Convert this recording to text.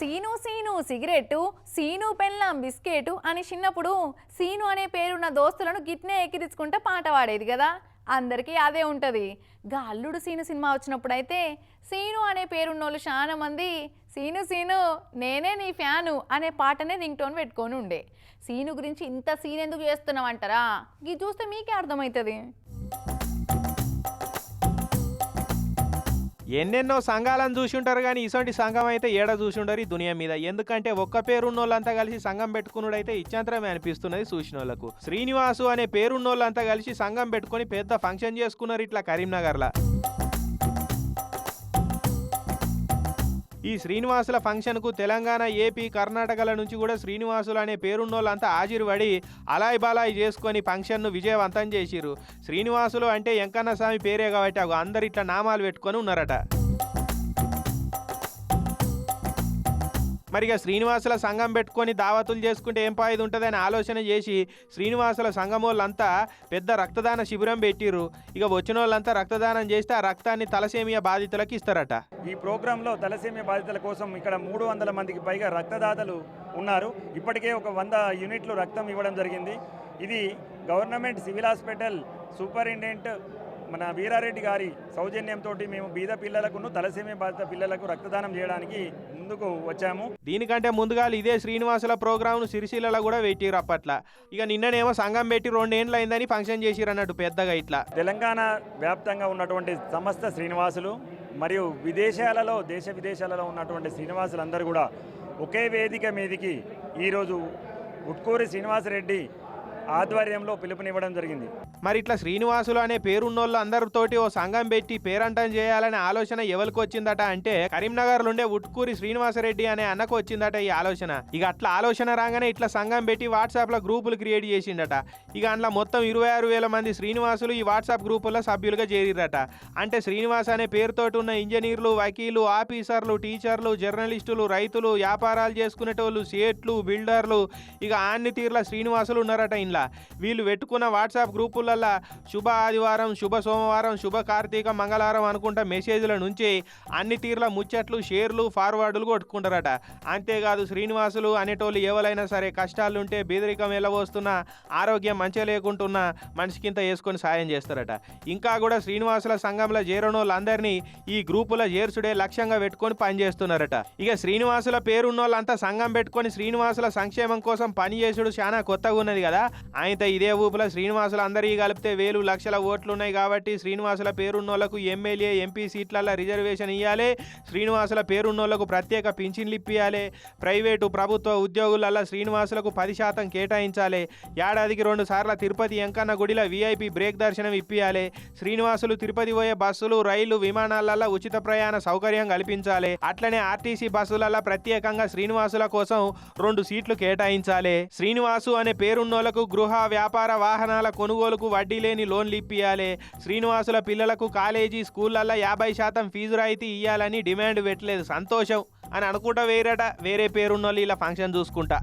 Scene Seenu cigarette Seenu పెళ్ళాం biscuit అని చిన్నప్పుడు సీను అనే పేరున్న దోస్తులను గిట్నే ఎక్కిరించుకుంటే పాట పాడేది కదా. అందరికీ అదే ఉంటుంది. గా అల్లుడు సీను సినిమా వచ్చినప్పుడైతే సీను అనే పేరున్నోళ్ళు చాలా మంది సీను సీను నేనే నీ ఫ్యాను అనే పాటనే రింగ్ టోన్ పెట్టుకొని ఉండే. సీను గురించి ఇంత సీన్ ఎందుకు చేస్తున్నావు అంటారా ఇది చూస్తే మీకే అర్థమవుతుంది ఎన్నెన్నో సంఘాలను చూసుంటారు కానీ ఇసొంటి సంఘం అయితే ఏడ చూసుండరు ఈ దునియా మీద. ఎందుకంటే ఒక్క పేరున్నోళ్ళంతా కలిసి సంఘం పెట్టుకున్నాడైతే ఇచ్చాంతరమే అనిపిస్తున్నది చూసినోళ్ళకు వాళ్ళకు శ్రీనివాసు అనే పేరున్నోళ్ళంతా కలిసి సంఘం పెట్టుకొని పెద్ద ఫంక్షన్ చేసుకున్నారు ఇట్లా కరీంనగర్లో. ఈ శ్రీనివాసుల ఫంక్షన్కు తెలంగాణ ఏపీ కర్ణాటకల నుంచి కూడా శ్రీనివాసులు అనే పేరున్నోళ్ళంతా హాజరుపడి అలాయ్ బాలాయ్ చేసుకొని ఫంక్షన్ను విజయవంతం చేసిరు శ్రీనివాసులు అంటే వెంకన్న స్వామి పేరే కాబట్టి అందరు ఇట్లా నామాలు పెట్టుకొని ఉన్నారట. మరిగా శ్రీనివాసుల సంఘం పెట్టుకొని దావతులు చేసుకుంటే ఏం పాయిది ఉంటుందని ఆలోచన చేసి శ్రీనివాసుల సంఘం వాళ్ళంతా పెద్ద రక్తదాన శిబిరం పెట్టిర్రు. ఇక వచ్చిన వాళ్ళంతా రక్తదానం చేస్తే ఆ రక్తాన్ని తలసేమియా బాధితులకు ఇస్తారట. ఈ ప్రోగ్రాంలో తలసేమియా బాధితుల కోసం ఇక్కడ మూడు వందల మందికి పైగా రక్తదాతలు ఉన్నారు. ఇప్పటికే ఒక వంద యూనిట్లు రక్తం ఇవ్వడం జరిగింది. ఇది గవర్నమెంట్ సివిల్ హాస్పిటల్ సూపరింటెండెంట్ మన వీరారెడ్డి గారి సౌజన్యంతో మేము బీద పిల్లలకును తలసేమియా బాధిత పిల్లలకు రక్తదానం చేయడానికి ముందుకు వచ్చాము. దీనికంటే ముందుగా ఇదే శ్రీనివాసుల ప్రోగ్రామ్ను సిరిసిల్లలో కూడా పెట్టిరు అప్పట్లో. ఇక నిన్ననేమో సంఘం పెట్టి రెండేండ్లు అయిందని ఫంక్షన్ చేసిరు అన్నట్టు పెద్దగా ఇట్లా. తెలంగాణ వ్యాప్తంగా ఉన్నటువంటి సమస్త శ్రీనివాసులు మరియు విదేశాలలో దేశ విదేశాలలో ఉన్నటువంటి శ్రీనివాసులందరూ కూడా ఒకే వేదిక మీదికి ఈరోజు ఉట్కూరి శ్రీనివాసరెడ్డి ఆధ్వర్యంలో పిలుపునివ్వడం జరిగింది. మరి ఇట్లా శ్రీనివాసులు అనే పేరున్నోళ్ళు అందరితోటి ఓ సంఘం పెట్టి పేరంటం చేయాలనే ఆలోచన ఎవరికి వచ్చిందట అంటే కరీంనగర్ ఉండే ఉట్కూరి శ్రీనివాసరెడ్డి అనే అన్నకు వచ్చిందట ఈ ఆలోచన. ఇక అట్లా ఆలోచన రాగానే ఇట్లా సంఘం పెట్టి వాట్సాప్లో గ్రూపులు క్రియేట్ చేసిండట. ఇక అందులో మొత్తం ఇరవై ఆరు వేల మంది శ్రీనివాసులు ఈ వాట్సాప్ గ్రూపుల్లో సభ్యులుగా చేరిరట అంటే శ్రీనివాస్ అనే పేరుతోటి ఉన్న ఇంజనీర్లు వకీలు ఆఫీసర్లు టీచర్లు జర్నలిస్టులు రైతులు వ్యాపారాలు చేసుకునేటోళ్ళు సేట్లు బిల్డర్లు ఇక అన్ని తీర్ల శ్రీనివాసులు ఉన్నారట ఇంట్లో వీళ్ళు పెట్టుకున్న వాట్సాప్ గ్రూపులల్లో శుభ ఆదివారం శుభ సోమవారం శుభ కార్తీక మంగళవారం అనుకుంటా మెసేజ్ల నుంచి అన్ని తీర్ల ముచ్చట్లు షేర్లు ఫార్వర్డులు కొట్టుకుంటారట. అంతేకాదు శ్రీనివాసులు అనేటోళ్ళు ఎవరైనా సరే కష్టాలుంటే బీదరికం వెళ్ళబోస్తున్నా ఆరోగ్యం మంచిగా లేకుంటున్నా మనిషికింత వేసుకొని సాయం చేస్తారట. ఇంకా కూడా శ్రీనివాసుల సంఘంలో చేరనోళ్ళందరినీ ఈ గ్రూపుల చేర్చుడే లక్ష్యంగా పెట్టుకొని పనిచేస్తున్నారట. ఇక శ్రీనివాసుల పేరున్నోళ్ళంతా సంఘం పెట్టుకొని శ్రీనివాసుల సంక్షేమం కోసం పనిచేసుడు చాలా కొత్తగా ఉన్నది కదా. అయితే ఇదే ఊపులో శ్రీనివాసులు అందరికీ కలిపితే వేలు లక్షల ఓట్లు ఉన్నాయి కాబట్టి శ్రీనివాసుల పేరున్నోళ్ళకు ఎమ్మెల్యే ఎంపీ సీట్లలో రిజర్వేషన్ ఇవ్వాలి శ్రీనివాసుల పేరున్నోళ్ళకు ప్రత్యేక పింఛన్లు ఇప్పియాలి ప్రైవేటు ప్రభుత్వ ఉద్యోగులలో శ్రీనివాసులకు పది శాతం కేటాయించాలి. ఏడాదికి రెండు సార్ల తిరుపతి వెంకన్న గుడిలో వీఐపీ బ్రేక్ దర్శనం ఇప్పియాలి శ్రీనివాసులు తిరుపతి పోయే బస్సులు రైళ్ళు విమానాలలో ఉచిత ప్రయాణ సౌకర్యం కల్పించాలి. అట్లనే ఆర్టీసీ బస్సులలో ప్రత్యేకంగా శ్రీనివాసుల కోసం రెండు సీట్లు కేటాయించాలి. శ్రీనివాసు అనే పేరున్నోళ్ళకు గృహ వ్యాపార వాహనాల కొనుగోలుకు వడ్డీ లేని లోన్లు ఇప్పియాలి. శ్రీనివాసుల పిల్లలకు కాలేజీ స్కూళ్ళల్లో యాభై శాతం ఫీజు రాయితీ ఇవ్వాలని డిమాండ్ పెట్టలేదు. సంతోషం అని అనుకుంటా వేరట. వేరే పేరున్నోళ్ళు ఇలా ఫంక్షన్ చూసుకుంటా.